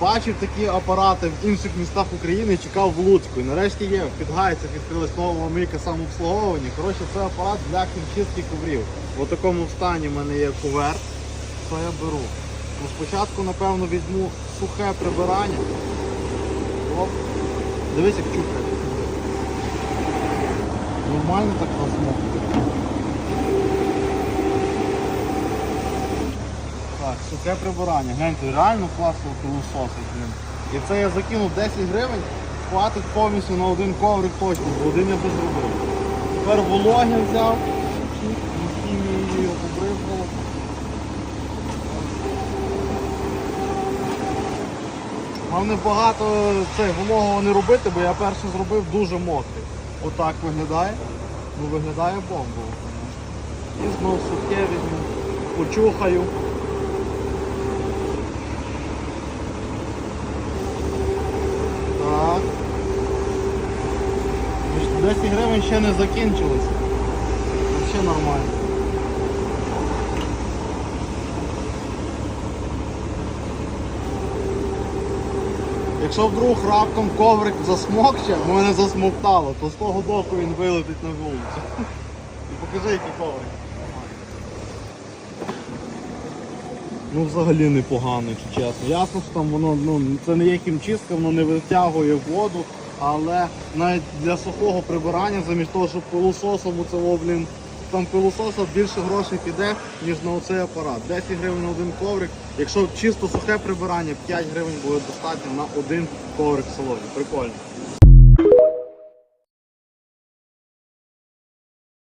бачив такі апарати в інших містах України, чекав в Луцьку. І нарешті є, в Підгайцях відкрилась нова мийка самообслуговування. Коротше, це апарат для хімчистки коврів. В такому стані в мене є кувер. Що я беру? Ну, спочатку, напевно, візьму сухе прибирання. Оп. Дивись, як чухає. Нормально так розмокне. Так, сухе прибирання. Гляньте, реально класно пилососить. І це я закинув 10 гривень, хватить повністю на один коврик точно, бо один я вже зробив. Тепер вологе взяв, хімією побризгав. Головне багато цей, вологого не робити, бо я перше зробив дуже мокрий. Отак виглядає. Ну виглядає бомбово. І знову сухе візьму, почухаю. 10 гривень ще не закінчилися. Ще нормально. Якщо вдруг раптом коврик засмокче, мене засмоктало, то з того боку він вилетить на вулицю. І покажи, який коврик. Ну взагалі непогано, якщо чесно. Ясно, що там воно ну, це не є хімчистка, воно не витягує воду, але навіть для сухого прибирання, замість того, щоб пилососом у цього, блін, там пилососа більше грошей піде, ніж на оцей апарат. 10 гривень на один коврик. Якщо чисто сухе прибирання, 5 гривень буде достатньо на один коврик в салоні. Прикольно.